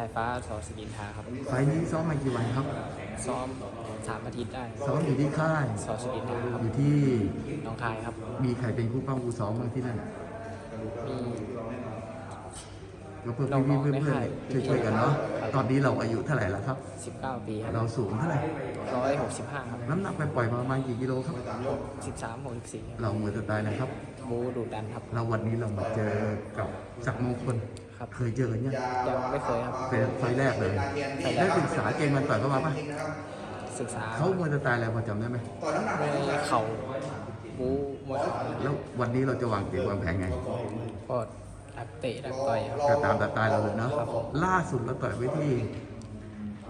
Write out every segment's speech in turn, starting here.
ายฟ้าสอสกินทาครับ ไฟล์นี้ซ้อมมากี่วันครับ ซ้อมสามอาทิตย์ได้ซ้อมอยู่ที่ค่ายสอสกินทาครับอยู่ที่หน้องคายครับ มีใครเป็นผู้ป้องผู้ซ้อมบ้างที่นั่นมีก็เพื่อนน้องพี่ๆเพื่อนในเพื่อนค่ายช่วยๆกันเนาะ ตอนนี้เราอายุเท่าไหร่แล้วครับ 19 ปีครับเราสูงเท่าไหร่165 ครับ น้ำหนักไปปล่อยๆมาประมาณกี่กิโลครับ 13 64ครับเราเหมือนจะตายนะครับบูดูดันครับ เราวันนี้เรามาเจอกับศักดิ์มงคล ครับ เคยเจอกันยังยังไม่เคยครับเป็นไฟล์แรกเลยได้ศึกษาเกมมันต่อยเข้ามาปะศึกษาเขามวยจะตายอะไรพอจำได้ไหมมวยเข่าบูมวยเข่าแล้ววันนี้เราจะวางเกมวางแผนไงก็ดักเตะดักต่อยครับก็ตามแต่ตายเราเลยเนาะครับผมล่าสุดเราต่อยไว้ที่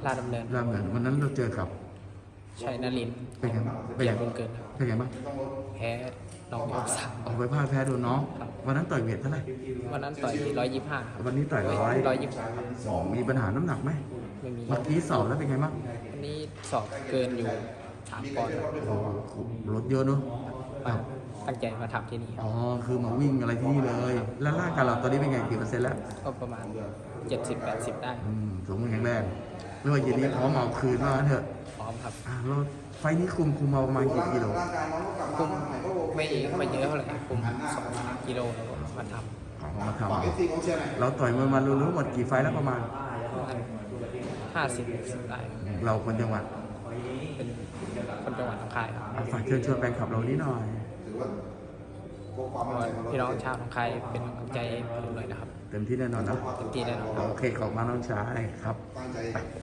ลาดดำเนินรามเหมือนวันนั้นเราเจอกับชัยนรินทร์เป็นไงบ้างเป็นเกียไงรติบุญเกินครับเป็นไงบ้างแพ้น้องยกสามออกไปพลาดแพ้โดนน้องครับ วันนั้นต่อยเวทเท่าไหร่วันนั้นต่อยที่125ครับวันนี้ต่อยร้อยร้อยยี่สิบครับอ๋อมีปัญหาน้ำหนักไหมไม่มีเมื่อกี้สอบแล้วเป็นไงบ้างวันนี้สอบเกินอยู่สามปอนด์ครับโอ้โหลดเยอะเนอะมาตั้งใจมาทำที่นี่ครับอ๋อคือมาวิ่งอะไรที่นี่เลย แล้วร่างกายเราตอนนี้เป็นไงกี่เปอร์เซ็นต์แล้วก็ประมาณ70-80ได้ อืมสูงแข็งแรงไม่ว่าเย็นนี้พร้อมเอาคืนว่างั้นเถอะพร้ อมครับอะเราไฟล์นี้คุมคุมมาประมาณกี่กิโลคุมไม่ไม่เยอะเท่าไหร่คุมสองกิโลแล้วก็มาทอ๋อมาทำเราต่อยมวยมารู้ๆหมดกี่ไฟล์แล้วประมาณำประมาณห้าสิบสิบได้ครับเราคนจังหวัดเป็นคนจังหวัดหนองคายครับอะฝากเชิญชวนแฟนคลับเรานี้หน่อย พี่น้องชาวหนองคายเป็นกำลังใจให้ผมหน่อยนะครับเต็มที่แน่นอนนะเต็มที่แน่นอนครับ โอเคขอบคุณมากน้องชายครับ